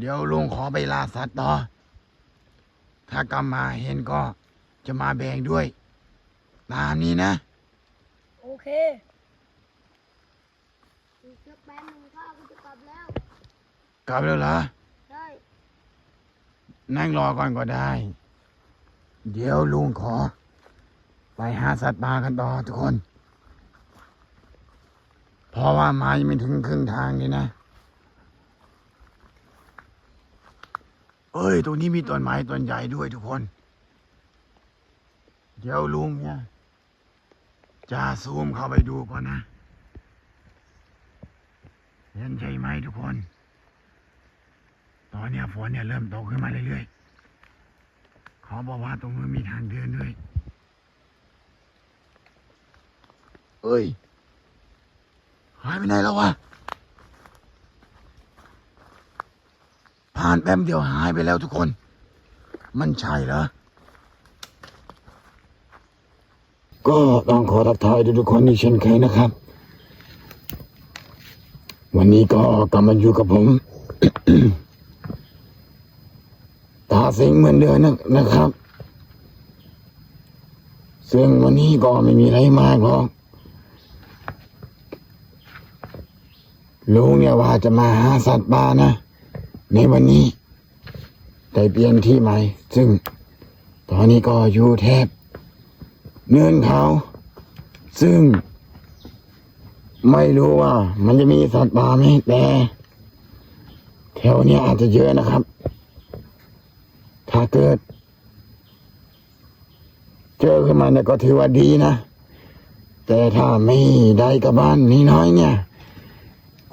เดี๋ยวลุงขอไปล่าสัตว์ต่อ ถ้ากลับมาเห็นก็จะมาแบ่งด้วย ตามนี้นะ โอเคอีกสักแป๊บนึงข้าก็จะกลับแล้ว กลับแล้วเหรอ ใช่ นั่งรอก่อนก็ได้ เดี๋ยวลุงขอ ไปหาสัตว์ป่ากันต่อทุกคน เพราะว่ามายังไม่ถึงครึ่งทางนี่นะ เอ้ย ตรงนี้มีต้นไม้ต้นใหญ่ด้วยทุกคน เดี๋ยวลุงเนี่ย จะซูมเข้าไปดูก่อนนะ เห็นใช่ไหมทุกคน ตอนเนี้ยฝนเนี่ยเริ่มตกขึ้นมาเรื่อยๆเขาบอกว่าตรงนู้นมีทางเดินด้วย เอ้ย หายไปไหนแล้ววะ ผ่านแป๊บเดียวหายไปแล้วทุกคน มันใช่เหรอ ก็ต้องขอทักทายทุกคนอีกเช่นเคยนะครับ วันนี้ก็กลับมาอยู่กับผมตาสิงเหมือนเดิมนะนะครับ ซึ่งวันนี้ก็ไม่มีอะไรมากหรอกลุงเนี่ยว่าจะมาหาสัตว์ป่านะ ในวันนี้ได้เปลี่ยนที่ใหม่ ซึ่งตอนนี้ก็อยู่แทบ เนินเขา ซึ่ง ไม่รู้ว่า มันจะมีสัตว์ป่าไหมแต่แถวเนี้ยอาจจะเยอะนะครับ ถ้าเกิด เจอขึ้นมาเนี่ยก็ถือว่าดีนะ แต่ถ้าไม่ได้กับบ้านนี้น้อยเนี่ย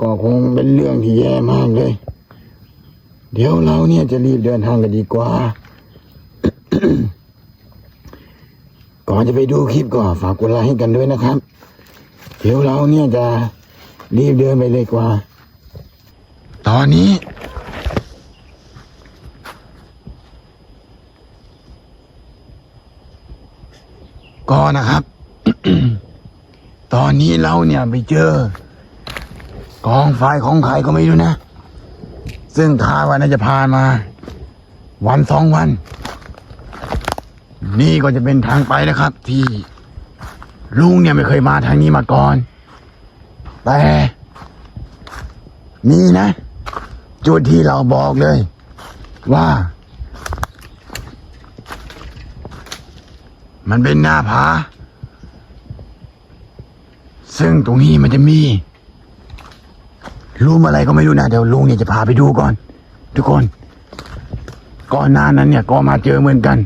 ก็คงเป็นเรื่องที่แย่มากเลย เดี๋ยวเราเนี่ยจะรีบเดินทางกันดีกว่า ก่อนจะไปดูคลิปก็ฝากกดไลค์ให้กันด้วยนะครับ เดี๋ยวเราเนี่ยจะรีบเดินไปเลยกว่า ตอนนี้ก็นะครับ ตอนนี้เราเนี่ยไปเจอกองไฟของใครก็ไม่รู้นะ ซึ่งคาว่าน่าจะผ่านมา วันสองวัน นี่ก็จะเป็นทางไปนะครับ ที่ลุงเนี่ยไม่เคยมาทางนี้มาก่อน แต่นี่นะ จุดที่เราบอกเลย ว่า มันเป็นหน้าผาซึ่งตรงนี้มันจะมี รูมอะไรก็ไม่รู้นะเดี๋ยวลุงเนี่ยจะพาไปดูก่อน ทุกคน ก่อนหน้านั้นเนี่ยก็มาเจอเหมือนกัน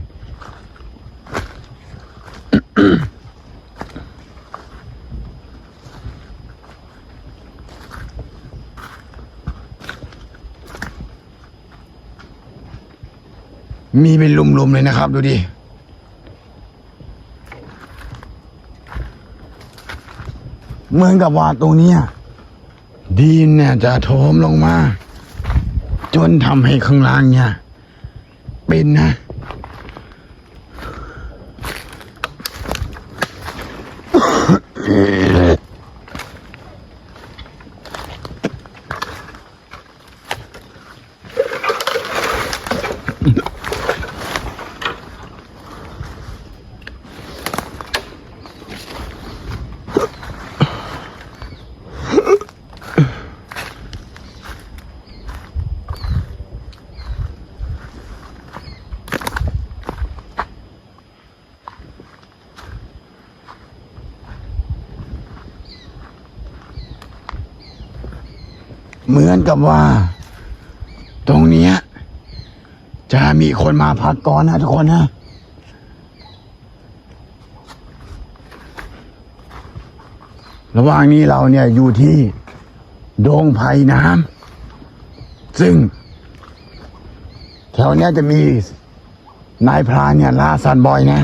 มีเป็นลุมๆเลยนะครับ ดูดิเหมือนกับว่าตรงนี้ ดินเนี่ยจะโถมลงมา จนทำให้ข้างล่างเนี่ย เป็นนะ เหมือนกับว่า ตรงเนี้ย จะมีคนมาพักก่อนนะทุกคนนะระหว่างนี้เราเนี่ยอยู่ที่โดงไผ่น้ำซึ่ง แถวเนี้ยจะมีนายพรานเนี่ยล่าสัตว์บ่อยนะ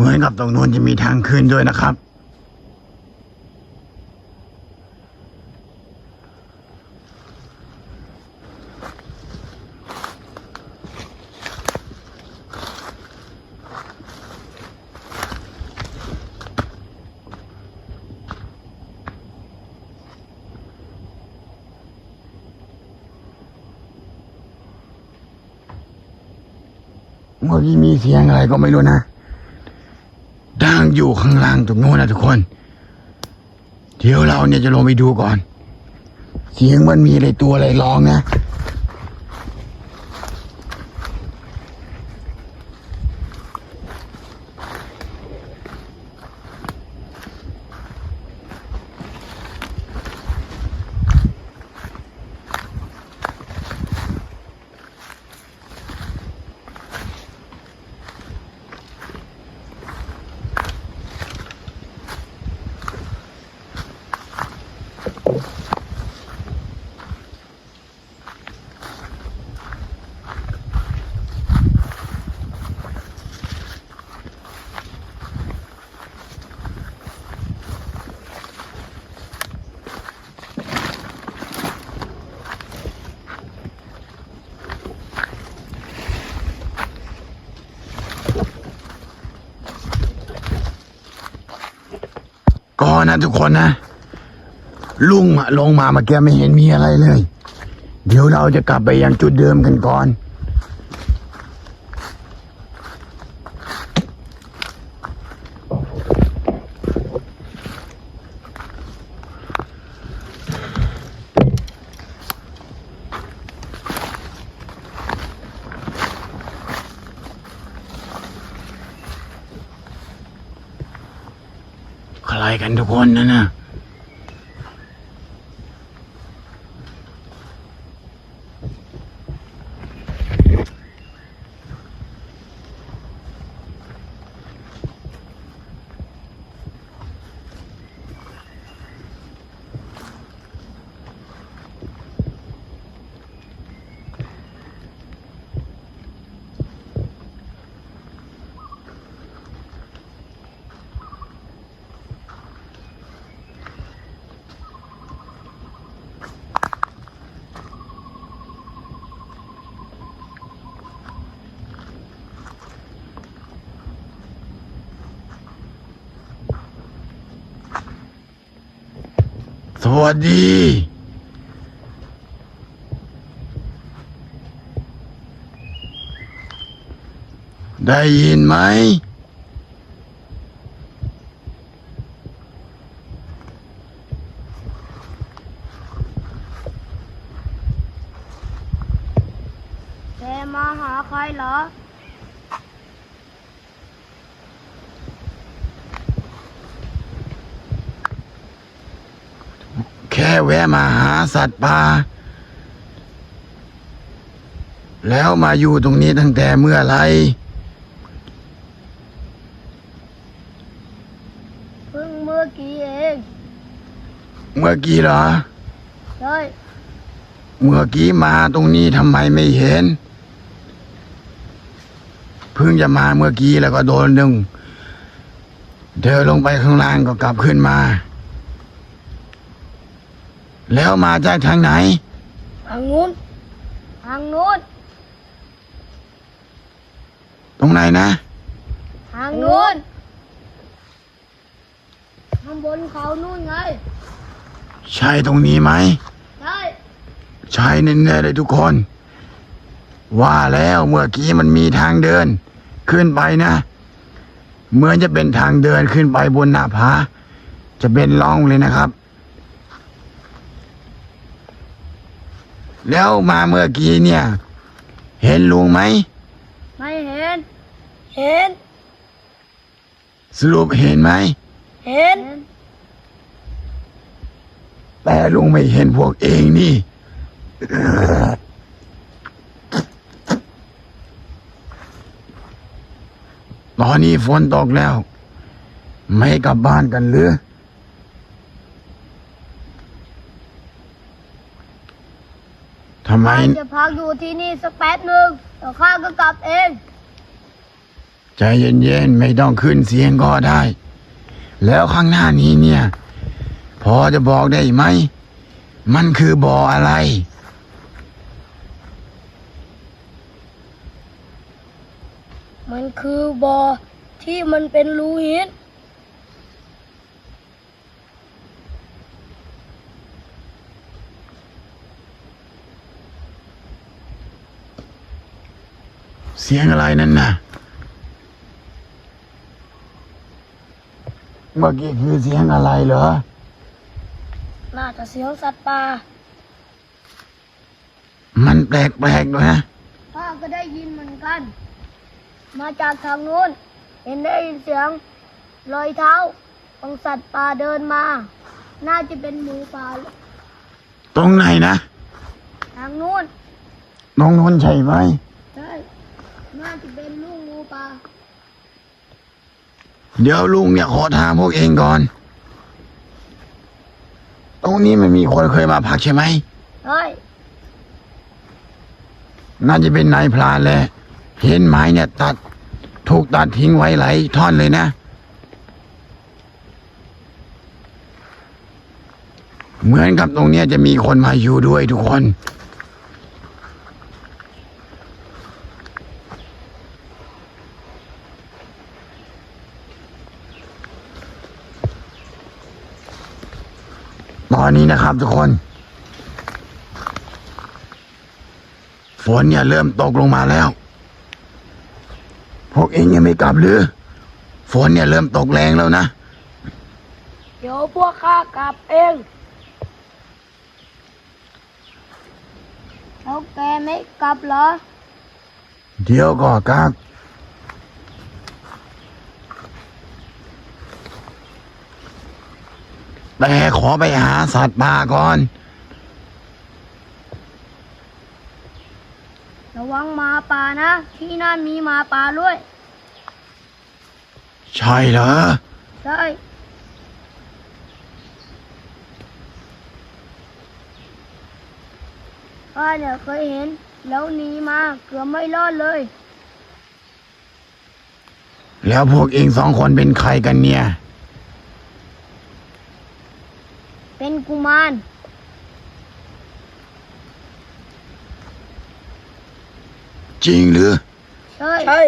เหมือนกับตรงนู้นจะมีทางขึ้นด้วยนะครับ เมื่อกี้มีเสียงอะไรก็ไม่รู้นะ อยู่ข้างล่างตรงโน้นนะทุกคน เดี๋ยวเราเนี่ยจะลงไปดูก่อน เสียงมันมีอะไรตัวอะไรร้องนะ ก็นะทุกคนนะลุงลงมาเมื่อกี้ไม่เห็นมีอะไรเลย เดี๋ยวเราจะกลับไปยังจุดเดิมกันก่อน กันทุกคนนะนะ วัสดี ได้ยินไหม แกมาหาใครเหรอ แค่แวะมาหาสัตว์ป่าแล้วมาอยู่ตรงนี้ตั้งแต่เมื่อไหรเพิ่งเมื่อกี้เอง เมื่อกี้เหรอ ใช่ เมื่อกี้มาตรงนี้ทำไมไม่เห็น เพิ่งจะมาเมื่อกี้แล้วก็โดนดึงเดินลงไปข้างล่างก็กลับขึ้นมา แล้วมาจากทางไหน ทางนู้น ทางนู้น ตรงไหนนะ ทางนู้น ข้างบนเขานู่นไง ใช่ตรงนี้ไหม ใช่ ใช่แน่ๆเลยทุกคน ว่าแล้วเมื่อกี้มันมีทางเดิน ขึ้นไปนะ เหมือนจะเป็นทางเดินขึ้นไปบนหน้าผาจะเป็นร่องเลยนะครับ แล้วมาเมื่อกี้เนี่ย เห็นลุงไหม ไม่เห็น เห็น สรุปเห็นไหม เห็น แต่ลุงไม่เห็นพวกเองนี่ ตอนนี้ฝนตกแล้ว ไม่กลับบ้านกันหรือ ทำไม ข้าจะพักอยู่ที่นี่สักแป๊บหนึ่งแล้วข้าก็กลับเอง ใจเย็นๆไม่ต้องขึ้นเสียงก็ได้ แล้วข้างหน้านี้เนี่ย พอจะบอกได้ไหม มันคือบ่ออะไร มันคือบ่อที่มันเป็นรูหิน เสียงอะไรนั่นน่ะเมื่อกี้คือเสียงอะไรเหรอ น่าจะเสียงสัตว์ป่ามันแปลกๆด้วยนะข้าก็ได้ยินเหมือนกัน มาจากทางนู้น เห็นได้ยินเสียงรอยเท้าของสัตว์ป่าเดินมา น่าจะเป็นหมูป่า ตรงไหนนะ ทางนู้นตรงนู้นใช่ไหม ใช่ น่าจะเป็นลูกงูป่าเดี๋ยวลุงเนี่ยขอถามพวกเองก่อน ตรงนี้มันมีคนเคยมาพักใช่ไหมใช่น่าจะเป็นนายพรานแหละเห็นไม้เนี่ย ตัดถูกตัดทิ้งไว้หลายท่อนเลยนะ เหมือนกับตรงเนี้ยจะมีคนมาอยู่ด้วยทุกคน ตอนนี้นะครับทุกคน ฝนเนี่ยเริ่มตกลงมาแล้ว พวกเองยังไม่กลับหรือ ฝนเนี่ยเริ่มตกแรงแล้วนะ เดี๋ยวพวกข้ากลับเองแล้วแกไม่กลับเหรอ เดี๋ยวก็กลับ แต่ขอไปหาสัตว์ป่าก่อน ระวังหมาป่านะ ที่นั่นมีหมาป่าด้วย ใช่เหรอ ใช่ข้าเนี่ยเคยเห็น แล้วหนีมาเกือบไม่รอดเลย แล้วพวกเองสองคนเป็นใครกันเนี่ย เป็นกุมารจริงหรือ ใช่ใช่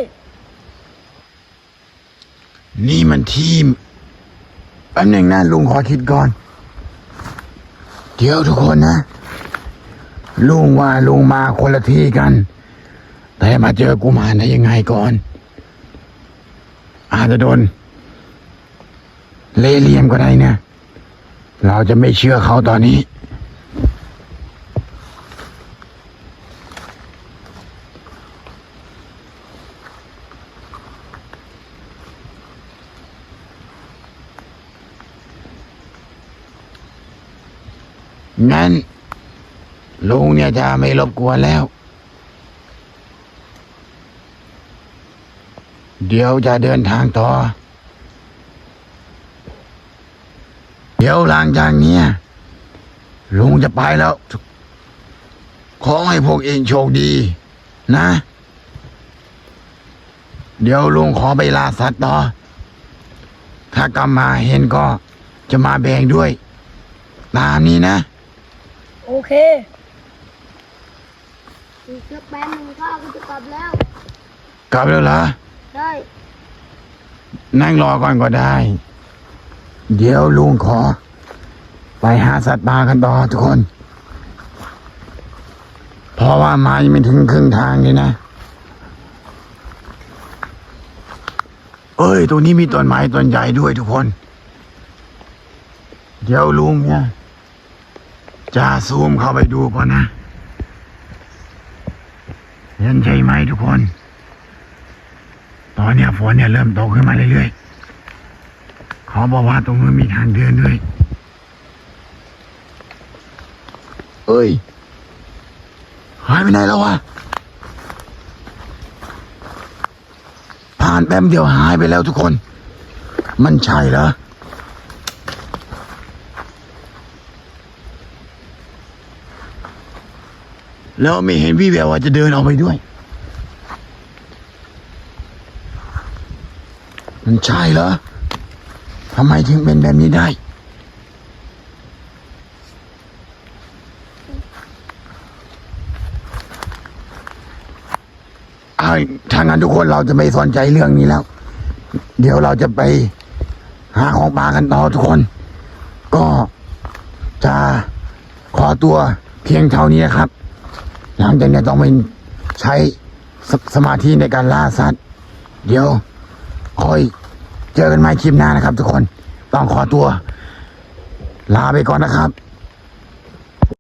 นี่มันทีมแป๊บหนึ่งนะลุงขอคิดก่อน เดี๋ยวทุกคนนะ ลุงว่าลุงมาคนละที่กัน แต่มาเจอกูมารได้ยังไงก่อน อาจจะโดน เล่ห์เหลี่ยมก็ได้เนี่ย เราจะไม่เชื่อเขาตอนนี้ งั้น ลุงเนี่ยจะไม่รบกวนแล้ว เดี๋ยวจะเดินทางต่อ เดี๋ยวหลังจากเนี้ยลุงจะไปแล้ว ขอให้พวกเองโชคดี นะ เดี๋ยวลุงขอไปลาสัตว์ต่อ ถ้ากลับมาเห็นก็จะมาแบ่งด้วย ตามนี้นะ โอเคอีกสักแป๊บหนึงข้าก็จะกลับแล้ว กลับแล้วเหรอ ได้ นั่งรอก่อนก็ได้ เดี๋ยวลุงขอ ไปหาสัตว์ป่ากันต่อทุกคน เพราะว่ามายังไม่ถึงครึ่งทางเลยนะ เอ้ย ตรงนี้มีต้นไม้ต้นใหญ่ด้วยทุกคน เดี๋ยวลุงเนี่ยจะซูมเข้าไปดูก่อนนะ เห็นใช่ไหมทุกคน ตอนเนี้ยฝนเนี่ยเริ่มตกขึ้นมาเรื่อยๆ เขาบอกว่าตรงนู้นมีทางเดินด้วย เอ้ย หายไปไหนแล้ววะ ผ่านแป๊บเดียวหายไปแล้วทุกคน มันใช่เหรอ แล้วไม่เห็นวี่แววว่าจะเดินออกไปด้วย มันใช่เหรอ ทำไมถึงเป็นแบบนี้ได้ เอาถ้างั้นทุกคนเราจะไม่สนใจเรื่องนี้แล้ว เดี๋ยวเราจะไปหาของป่ากันต่อทุกคน ก็จะขอตัวเพียงเท่านี้นะครับ หลังจากนี้ต้องไปใช้สสมาธิในการล่าสัตว์ เดี๋ยวคอย เจอกันใหม่คลิปหน้านะครับทุกคน ต้องขอตัว ลาไปก่อนนะครับ